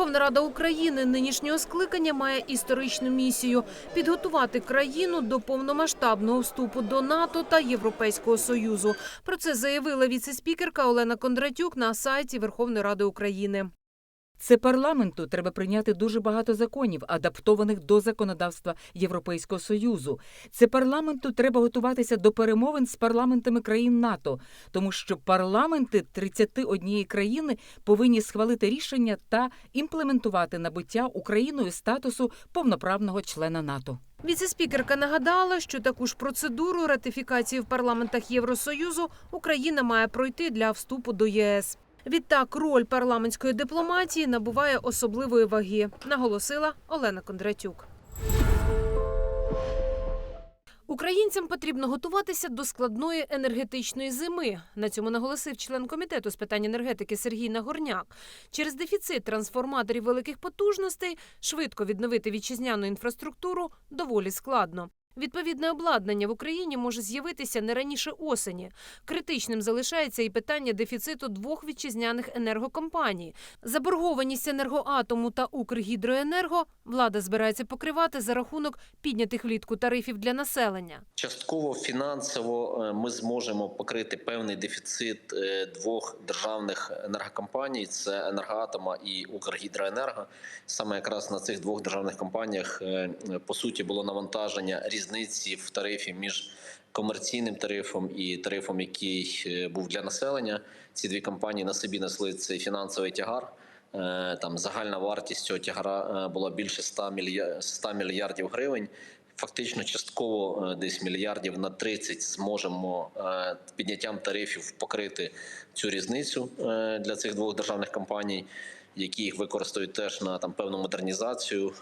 Верховна Рада України нинішнього скликання має історичну місію підготувати країну до повномасштабного вступу до НАТО та Європейського союзу. Про це заявила віце-спікерка Олена Кондратюк на сайті Верховної Ради України. Це парламенту треба прийняти дуже багато законів, адаптованих до законодавства Європейського союзу. Це парламенту треба готуватися до перемовин з парламентами країн НАТО, тому що парламенти 31 країни повинні схвалити рішення та імплементувати набуття Україною статусу повноправного члена НАТО. Віце-спікерка нагадала, що таку ж процедуру ратифікації в парламентах Євросоюзу Україна має пройти для вступу до ЄС. Відтак, роль парламентської дипломатії набуває особливої ваги, наголосила Олена Кондратюк. Українцям потрібно готуватися до складної енергетичної зими. На цьому наголосив член комітету з питань енергетики Сергій Нагорняк. Через дефіцит трансформаторів великих потужностей швидко відновити вітчизняну інфраструктуру доволі складно. Відповідне обладнання в Україні може з'явитися не раніше осені. Критичним залишається і питання дефіциту двох вітчизняних енергокомпаній. Заборгованість енергоатому та Укргідроенерго влада збирається покривати за рахунок піднятих влітку тарифів для населення. Частково фінансово е, ми зможемо покрити певний дефіцит е, двох державних енергокомпаній: це енергоатома і Укргідроенерго. Саме якраз на цих двох державних компаніях е, по суті було навантаження різниці в тарифі між комерційним тарифом і тарифом, який е, був для населення. Ці дві компанії на собі несли цей фінансовий тягар. Е, Там загальна вартість цього тягара е, була більше 100 мільярдів 100 мільярдів гривень. Фактично, частково десь мільярдів на 30 зможемо підняттям тарифів покрити цю різницю для цих двох державних компаній, які їх використають теж на там певну модернізацію.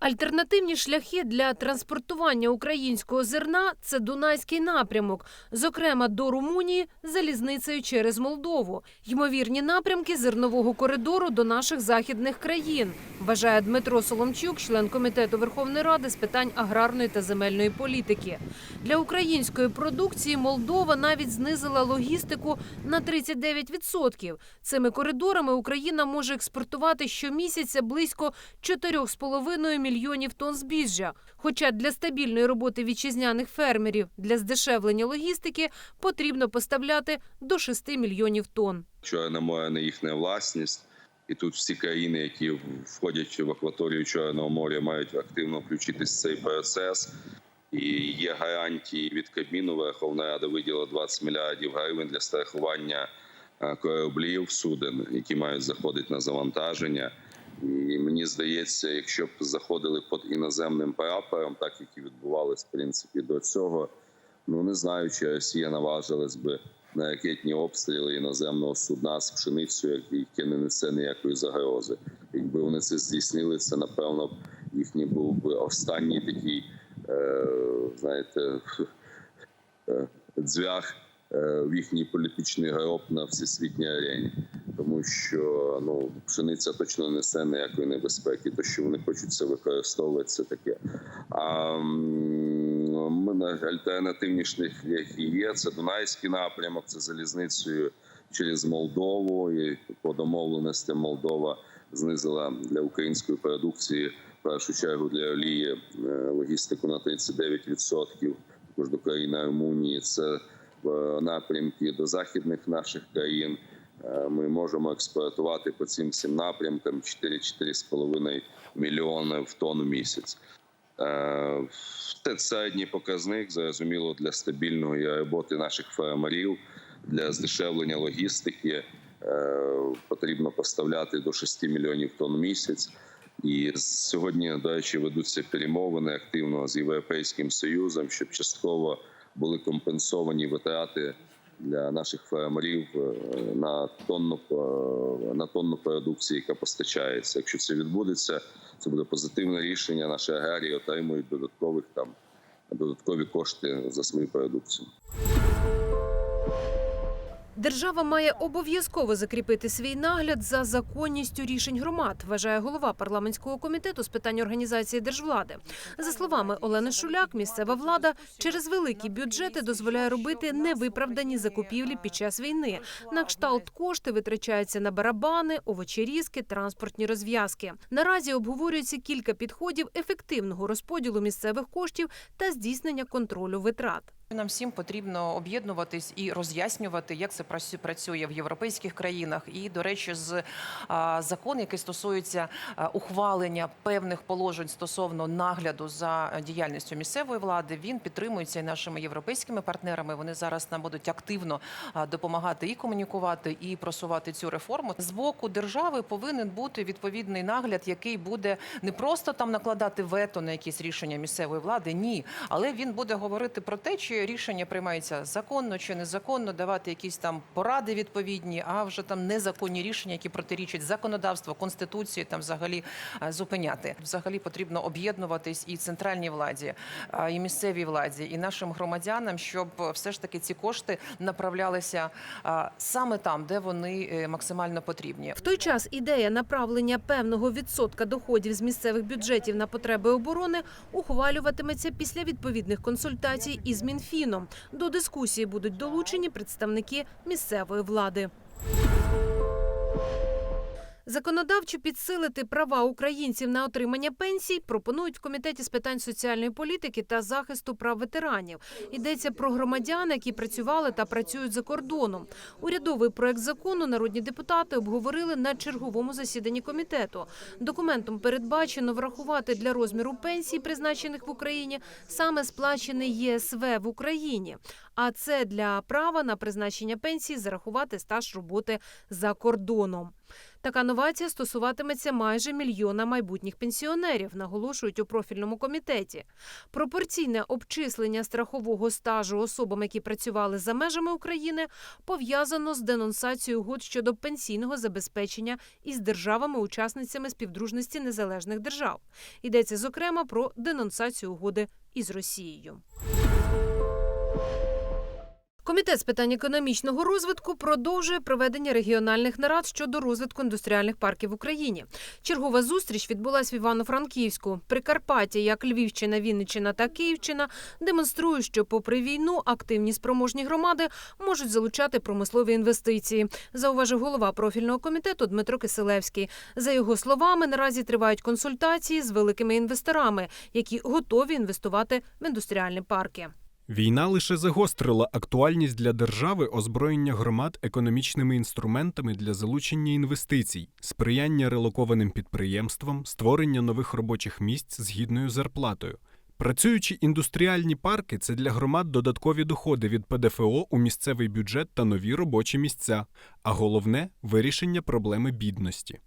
Альтернативні шляхи для транспортування українського зерна це Дунайський напрямок, зокрема до Румунії залізницею через Молдову. Ймовірні напрямки зернового коридору до наших західних країн, вважає Дмитро Соломчук, член комітету Верховної Ради з питань аграрної та земельної політики. Для української продукції Молдова навіть знизила логістику на 39%. Цими коридорами Україна може експортувати щомісяця близько 4,5 мільйонів тонн збіжжя. Хоча для стабільної роботи вітчизняних фермерів для здешевлення логістики потрібно поставляти до 6 мільйонів тонн. Чорне не їхня власність, і тут всі країни, які входять в акваторію Чорного моря, мають активно включитись в цей процес. І є гарантії від Кабміну. Верховна Рада виділила 20 мільярдів гривень для страхування е, кораблів суден, які мають заходити на завантаження. І мені здається, якщо б заходили під іноземним прапором, так як і відбувалось в принципі до цього, ну не знаю, чи Росія наважилась би на ракетні обстріли іноземного судна з пшеницею, яке не несе ніякої загрози. Якби вони це здійснили, це напевно їхній був би останній такий, е, знаєте, е, дзвяг е, в їхній політичний гроб на всесвітній арені. Тому що ну пшениця точно несе ніякої небезпеки, то що вони хочуть це використовувати, це таке. А ми на альтернативні шляхи є. Це Дунайський напрямок, це залізницею через Молдову. І по домовленості Молдова знизила для української продукції в першу чергу для олії е, логістику на 39%. Також до країни Румунії. Це в напрямки до західних наших країн. Е, Ми можемо експортувати по цим всім напрямкам 4-4,5 мільйони в тонну в місяць. Е, Це середній показник, зрозуміло, для стабільної роботи наших фермерів, для здешевлення логістики. Е, Потрібно поставляти до 6 мільйонів тонн в місяць. І сьогодні, до речі, ведуться перемовини активно з Європейським Союзом, щоб частково були компенсовані витрати для наших фермерів е, на тонну е, на тонну продукції, яка постачається. Якщо це відбудеться, це буде позитивне рішення. Наші аграрії отримують додаткових там додаткові кошти за свою продукцію. Держава має обов'язково закріпити свій нагляд за законністю рішень громад, вважає голова парламентського комітету з питань організації держвлади. За словами Олени Шуляк, місцева влада через великі бюджети дозволяє робити невиправдані закупівлі під час війни. На кшталт кошти витрачаються на барабани, овочерізки, транспортні розв'язки. Наразі обговорюється кілька підходів ефективного розподілу місцевих коштів та здійснення контролю витрат. Нам всім потрібно об'єднуватись і роз'яснювати, як це працю- працює в європейських країнах. І, до речі, з закон, який стосується ухвалення певних положень стосовно нагляду за діяльністю місцевої влади, він підтримується і нашими європейськими партнерами. Вони зараз нам будуть активно допомагати і комунікувати, і просувати цю реформу. З боку держави повинен бути відповідний нагляд, який буде не просто там накладати вето на якісь рішення місцевої влади, ні, але він буде говорити про те, чи рішення приймаються законно чи незаконно, давати якісь там поради відповідні, а вже там незаконні рішення, які протирічать законодавству, конституції, там взагалі е, зупиняти. Взагалі потрібно об'єднуватись і центральній владі, і місцевій владі, і нашим громадянам, щоб е, все ж таки ці кошти направлялися саме там, де вони е, максимально потрібні. В той час ідея направлення певного відсотка доходів з місцевих бюджетів на потреби оборони ухвалюватиметься після відповідних консультацій із Мінфіном. До дискусії будуть долучені представники місцевої влади. Законодавчо підсилити права українців на отримання пенсій пропонують в комітеті з питань соціальної політики та захисту прав ветеранів. Йдеться про громадян, які працювали та працюють за кордоном. Урядовий проект закону народні депутати обговорили на черговому засіданні комітету. Документом передбачено врахувати для розміру пенсій, призначених в Україні, саме сплачений ЄСВ в Україні. А це для права на призначення пенсії зарахувати стаж роботи за кордоном. Така новація стосуватиметься майже мільйона майбутніх пенсіонерів, наголошують у профільному комітеті. Пропорційне обчислення страхового стажу особам, які працювали за межами України, пов'язано з денонсацією угод щодо пенсійного забезпечення із державами-учасницями співдружності незалежних держав. Йдеться зокрема про денонсацію угоди із Росією. Комітет з питань економічного розвитку продовжує проведення регіональних нарад щодо розвитку індустріальних парків в Україні. Чергова зустріч відбулась в Івано-Франківську. Прикарпаття, як Львівщина, Вінниччина та Київщина, демонструють, що, попри війну, активні спроможні громади можуть залучати промислові інвестиції. Зауважив голова профільного комітету Дмитро Киселевський. За його словами, наразі тривають консультації з великими інвесторами, які готові інвестувати в індустріальні парки. Війна лише загострила актуальність для держави озброєння громад економічними інструментами для залучення інвестицій, сприяння релокованим підприємствам, створення нових робочих місць з гідною зарплатою. Працюючі індустріальні парки це для громад додаткові доходи від ПДФО у місцевий бюджет та нові робочі місця, а головне вирішення проблеми бідності.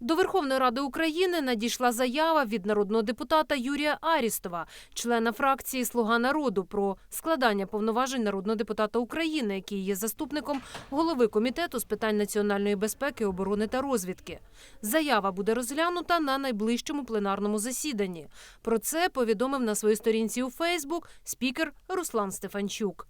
До Верховної Ради України надійшла заява від народного депутата Юрія Арістова, члена фракції Слуга народу, про складання повноважень народного депутата України, який є заступником голови комітету з питань національної безпеки, оборони та розвідки. Заява буде розглянута на найближчому пленарному засіданні. Про це повідомив на своїй сторінці у Фейсбук спікер Руслан Стефанчук.